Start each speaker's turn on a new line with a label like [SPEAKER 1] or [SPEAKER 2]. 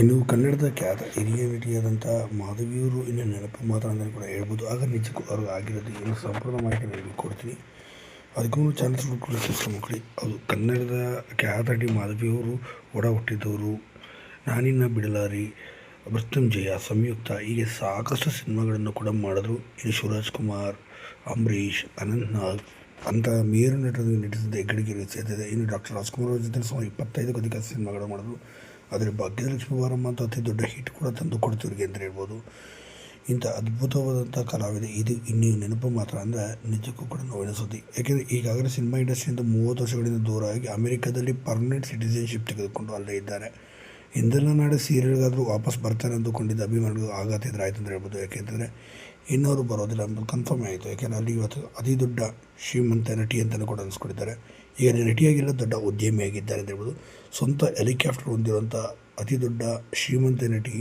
[SPEAKER 1] ಇನ್ನು ಕನ್ನಡದ ಖ್ಯಾತ ಹಿರಿಯ ನಟಿಯಾದಂಥ ಮಾಧವಿಯವರು ಇನ್ನು ನೆನಪು ಮಾತ್ರ ಅಂತಲೇ ಕೂಡ ಹೇಳ್ಬೋದು. ಆಗ ನಿಜಕ್ಕೂ ಅವ್ರಿಗೆ ಆಗಿರೋದು ಏನು ಸಂಪೂರ್ಣ ಮಾಹಿತಿ ನಿಮಗೆ ಕೊಡ್ತೀನಿ. ಅದಕ್ಕೂ ಕೂಡ ಹುಡುಕೊಳ್ಳಿ ಮಕ್ಕಳಿ. ಅದು ಕನ್ನಡದ ಖ್ಯಾತ ನಟಿ ಮಾಧವಿಯವರು ಒಡ ಹುಟ್ಟಿದವರು, ನಾನಿನ್ನ ಬಿಡಲಾರಿ, ಮೃತ್ಯುಂಜಯ, ಸಂಯುಕ್ತ, ಹೀಗೆ ಸಾಕಷ್ಟು ಸಿನಿಮಾಗಳನ್ನು ಕೂಡ ಮಾಡಿದ್ರು. ಇನ್ನು ಶಿವರಾಜ್ ಕುಮಾರ್, ಅಂಬರೀಷ್, ಅನಂತ್ನಾಗ್ ಅಂತ ಮೇರು ನಟರು ನಟಿಸಿದ ಹೆಗ್ಗಡಿಗೆ ಸೇರಿದೆ. ಇನ್ನು ಡಾಕ್ಟರ್ ರಾಜ್ಕುಮಾರ್ ಅವ್ರ ಜೊತೆ ಸುಮಾರು ಇಪ್ಪತ್ತೈದಕ್ಕೂ ಅಧಿಕ ಸಿನಿಮಾಗಳು ಮಾಡಿದ್ರು. ಆದರೆ ಭಾಗ್ಯಲಕ್ಷ್ಮಿ ಬಾರಮ್ಮ ಅಂತ ಅತಿ ದೊಡ್ಡ ಹಿಟ್ ಕೂಡ ತಂದು ಕೊಡ್ತಿವ್ರಿಗೆ ಅಂತ ಹೇಳ್ಬೋದು. ಇಂಥ ಅದ್ಭುತವಾದಂಥ ಕಲಾವಿದೆ. ಇದು ಇನ್ನೂ ನೆನಪು ಮಾತ್ರ ಅಂದರೆ ನಿಜಕ್ಕೂ ಕೂಡ ನೋವಿನ ಸುದ್ದಿ. ಯಾಕೆಂದರೆ ಈಗಾಗಲೇ ಸಿನಿಮಾ ಇಂಡಸ್ಟ್ರಿಯಿಂದ ಮೂವತ್ತು ವರ್ಷಗಳಿಂದ ದೂರ ಆಗಿ ಅಮೆರಿಕದಲ್ಲಿ ಪರ್ಮನೆಂಟ್ ಸಿಟಿಸನ್ಶಿಪ್ ತೆಗೆದುಕೊಂಡು ಅಲ್ಲೇ ಇದ್ದಾರೆ. ಹಿಂದೆಲ್ಲ ನಾಳೆ ಸೀರಿಯಲ್ಗಾದರೂ ವಾಪಸ್ ಬರ್ತಾನೆ ಅಂದುಕೊಂಡಿದ್ದ ಅಭಿಮಾನಿಗಳು, ಆಘಾತ ಎದುರಾಯ್ತು ಅಂತ ಹೇಳ್ಬೋದು. ಯಾಕೆಂತಂದರೆ ಇನ್ನವರು ಬರೋದಿಲ್ಲ ಅನ್ನೋದು ಕನ್ಫರ್ಮ್ ಆಯಿತು. ಯಾಕೆಂದರೆ ಅಲ್ಲಿ ಇವತ್ತು ಅತಿ ದೊಡ್ಡ ಶ್ರೀಮಂತ ನಟಿ ಅಂತಲೂ ಕೂಡ ಅನಿಸ್ಕೊಂಡಿದ್ದಾರೆ. ಈಗ ನಟಿಯಾಗಿಲ್ಲ, ದೊಡ್ಡ ಉದ್ಯಮಿಯಾಗಿದ್ದಾರೆ ಅಂತ ಹೇಳ್ಬೋದು. ಸ್ವಂತ ಹೆಲಿಕಾಪ್ಟರ್ ಹೊಂದಿರುವಂಥ ಅತಿ ದೊಡ್ಡ ಶ್ರೀಮಂತ ನಟಿ